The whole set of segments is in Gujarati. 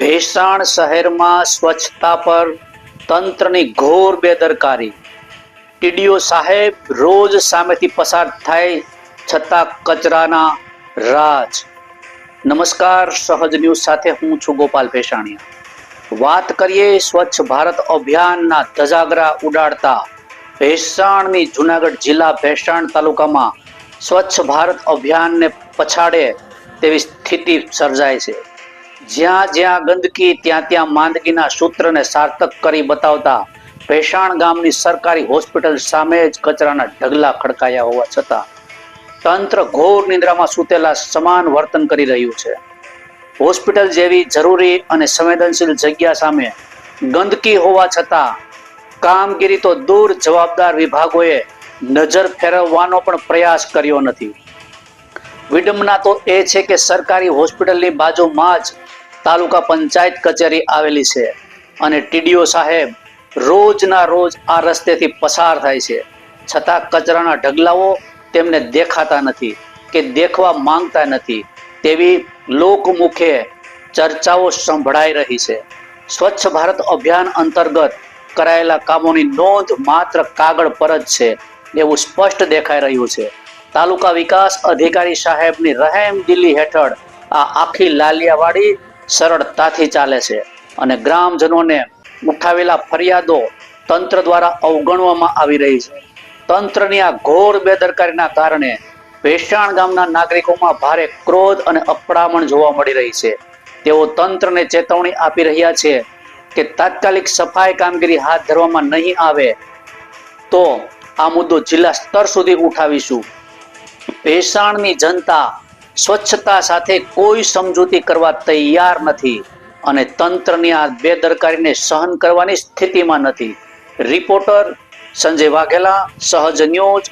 ભેસાણ શહેરમાં સ્વચ્છતા પર તંત્રની ઘોર બેદરકારી. ટીડીઓ સાહેબ રોજ સામેથી પસાર થાય છતાં કચરાના રાજ. નમસ્કાર, સહજ ન્યૂઝ સાથે હું છું ગોપાલ ભેસાણીયા. વાત કરીએ સ્વચ્છ ભારત અભિયાનના ધજાગરા ઉડાડતા. ભેસાણની જુનાગઢ જિલ્લા ભેસાણ તાલુકામાં સ્વચ્છ ભારત અભિયાનને પછાડે તેવી સ્થિતિ સર્જાય છે. જ્યાં જ્યાં ગંદકી, ત્યાં ત્યાં માંદગીના સૂત્રને સાર્થક કરી બતાવતા ભેસાણ ગામની સરકારી હોસ્પિટલ સામે જ કચરાના ઢગલા ખડકાયા હોવા છતાં તંત્ર ઘોર નિંદ્રામાં સૂતેલા સમાન વર્તન કરી રહ્યું છે. હોસ્પિટલ જેવી જરૂરી અને સંવેદનશીલ જગ્યા સામે ગંદકી હોવા છતાં કામગીરી તો દૂર જવાબદાર વિભાગોએ નજર ફેરવવાનો પણ પ્રયાસ કર્યો નથી. વિડંબના તો એ છે કે સરકારી હોસ્પિટલની બાજુમાં જ તાલુકા પંચાયત કચેરી આવેલી છે અને ટીડીઓ સાહેબ રોજના રોજ આ રસ્તેથી પસાર થાય છે. છતાં કચરાના ઢગલાઓ તેમને દેખાતા નથી કે દેખવા માંગતા નથી તેવી લોકમુખે ચર્ચાઓ સંભળાઈ રહી છે. સ્વચ્છ ભારત અભિયાન અંતર્ગત કરાયેલા કામોની નોંધ માત્ર કાગળ પર જ છે એવું સ્પષ્ટ દેખાઈ રહ્યું છે. તાલુકા વિકાસ અધિકારી સાહેબની રહેમ દિલ્હી હેઠળ આ આખી લાલિયાવાડી સરળતાથી ચાલે છે અને ગ્રામજનોને ઉઠાવેલા ફરિયાદો તંત્ર દ્વારા અવગણવામાં આવી રહી છે. તંત્રની આ ઘોર બેદરકારીના કારણે ભેસાણ ગામના નાગરિકોમાં ભારે ક્રોધ અને અપડામણ જોવા મળી રહી છે. તેઓ તંત્રને ચેતવણી આપી રહ્યા છે કે તાત્કાલિક સફાઈ કામગીરી હાથ ધરવામાં નહીં આવે તો આ મુદ્દો જિલ્લા સ્તર સુધી ઉઠાવીશું. ભેસાણની જનતા સ્વચ્છતા સાથે કોઈ સમજૂતી કરવા તૈયાર નથી અને તંત્રની આ બેદરકારીને સહન કરવાની સ્થિતિમાં નથી. રિપોર્ટર સંજય વાઘેલા, સહજ ન્યૂઝ.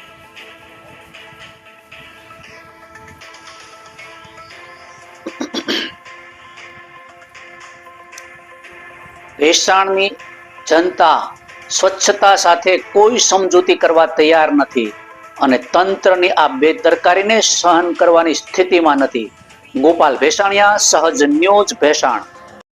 ભેસાણની જનતા સ્વચ્છતા સાથે કોઈ સમજૂતી કરવા તૈયાર નથી. અને તંત્રની આ બેદરકારીને સહન કરવાની સ્થિતિમાં નથી. ગોપાલ ભેસાણિયા સહજ ન્યૂઝ ભેસાણ.